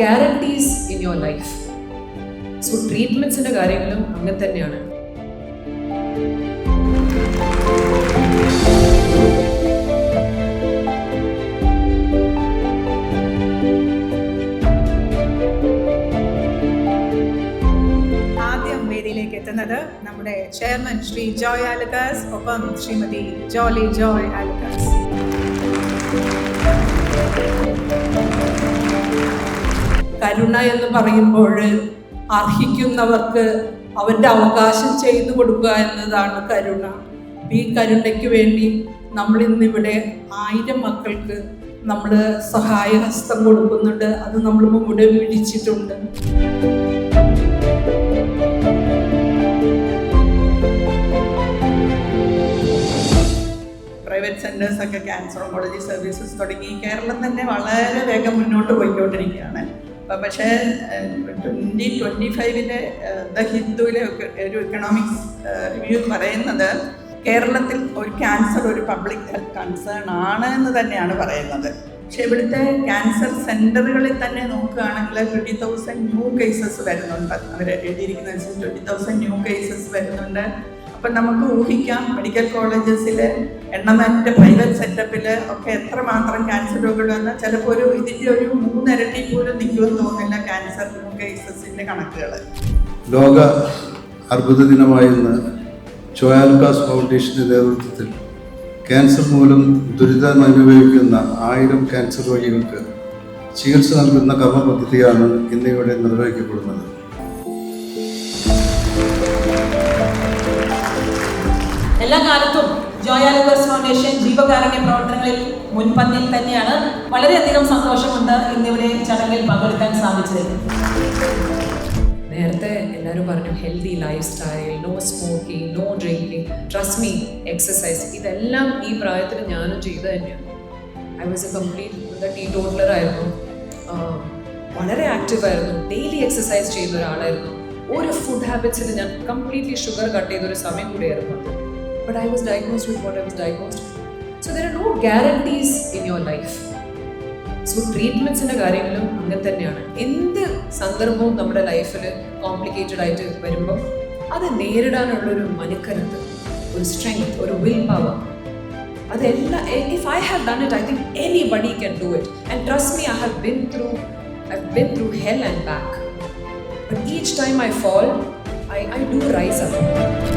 Guarantees in your life so ട്രീറ്റ്മെന്റ്സിന്റെ കാര്യങ്ങളും അങ്ങനെ തന്നെയാണ്. എത്തുന്നത് നമ്മുടെ ചെയർമാൻ ശ്രീ ജോയ് ആലുക്കാസ് ഒപ്പം ശ്രീമതി ജോലി ജോയ് ആലുക്കാസ്. കരുണ എന്ന് പറയുമ്പോൾ അർഹിക്കുന്നവർക്ക് അവന്റെ അവകാശം ചെയ്തു കൊടുക്കുക എന്നതാണ് കരുണ. ഈ കരുണയ്ക്ക് വേണ്ടി നമ്മൾ ഇന്നിവിടെ ആയിരം മക്കൾക്ക് നമ്മൾ സഹായഹസ്തം കൊടുക്കുന്നുണ്ട്. അത് നമ്മൾ മുമ്പ് വിളിച്ചിട്ടുണ്ട്. പ്രൈവറ്റ് സെന്റേഴ്സൊക്കെ ക്യാൻസർ ഓങ്കോളജി സർവീസസ് തുടങ്ങി കേരളം തന്നെ വളരെ വേഗം മുന്നോട്ട് പോയിക്കൊണ്ടിരിക്കുകയാണ്. പക്ഷേ ട്വന്റി ട്വന്റി ഫൈവിലെ ദ ഹിന്ദുവിലെ ഒരു എക്കണോമിക്സ് റിവ്യൂ പറയുന്നത് കേരളത്തിൽ ഒരു ക്യാൻസർ ഒരു പബ്ലിക് ഹെൽത്ത് കൺസേൺ ആണ് എന്ന് തന്നെയാണ് പറയുന്നത്. പക്ഷെ ഇവിടുത്തെ ക്യാൻസർ സെന്ററുകളിൽ തന്നെ നോക്കുകയാണെങ്കിൽ ട്വന്റി തൗസൻഡ് ന്യൂ കേസസ് വരുന്നുണ്ട്. അവർ എഴുതിയിരിക്കുന്ന ട്വന്റി തൗസൻഡ് ന്യൂ കേസസ് വരുന്നുണ്ട്. അപ്പം നമുക്ക് ഊഹിക്കാം മെഡിക്കൽ കോളേജസിൽ എണ്ണമറ്റ പ്രൈവറ്റ് സെറ്റപ്പിൽ ഒക്കെ എത്രമാത്രം ക്യാൻസർ രോഗികളെന്ന് ചിലപ്പോൾ ഒരു ഇതിന്റെ ഒരു മൂന്നിരട്ടി പോലും നിൽക്കുമെന്ന് തോന്നുന്നില്ല ക്യാൻസർ കേസസിന്റെ കണക്കുകൾ ലോക അർബുദ ദിനമായെന്ന് ചോയാൽക്കാസ് ഫൗണ്ടേഷന്റെ നേതൃത്വത്തിൽ ക്യാൻസർ മൂലം ദുരിതം അനുഭവിക്കുന്ന ആയിരം ക്യാൻസർ രോഗികൾക്ക് ചികിത്സ നൽകുന്ന കർമ്മ പദ്ധതിയാണ് ഇന്നിവിടെ നിർവഹിക്കപ്പെടുന്നത്. എല്ലാ കാലത്തും ജോയാലുഗസ് ഫൗണ്ടേഷൻ ജീവകാരുണ്യ പ്രവർത്തനങ്ങളിൽ മുൻപന്തിയിൽ തന്നെയാണ് വളരെയധികം സന്തോഷമുണ്ട് ഇന്നിവിടെ ചടങ്ങിൽ പങ്കെടുക്കാൻ സാധിച്ചത്. നേരത്തെ എല്ലാവരും പറഞ്ഞു healthy lifestyle no smoking no drinking trust me exercise ഇതെല്ലാം ഈ പ്രായത്തിൽ ഞാനും ചെയ്തു തന്നെയാണ്. I was a complete teetotaller ആയിരുന്നു. വളരെ ആക്റ്റീവ് ആയിരുന്നു. ഡെയിലി എക്സസൈസ് ചെയ്യുന്ന ഒരാളായിരുന്നു. ഒരു ഫുഡ് ഹാബിറ്റ്സിൽ ഞാൻ കംപ്ലീറ്റ്ലി ഷുഗർ കട്ട് ചെയ്ത ഒരു സമയം കൂടിയായിരുന്നു. But I was diagnosed with what I was diagnosed. So there are no guarantees in your life. So ട്രീറ്റ്മെന്റ്സിന്റെ കാര്യങ്ങളും അങ്ങനെ തന്നെയാണ്. എന്ത് സന്ദർഭവും നമ്മുടെ ലൈഫിൽ കോംപ്ലിക്കേറ്റഡ് ആയിട്ട് വരുമ്പോൾ അത് നേരിടാനുള്ളൊരു മനക്കരുത്ത് ഒരു സ്ട്രെങ്ത് ഒരു വിൽ പവർ അതെല്ലാം if I have done it I think anybody can do it and trust me I have been through I been through hell and back but each time I fall I I do rise up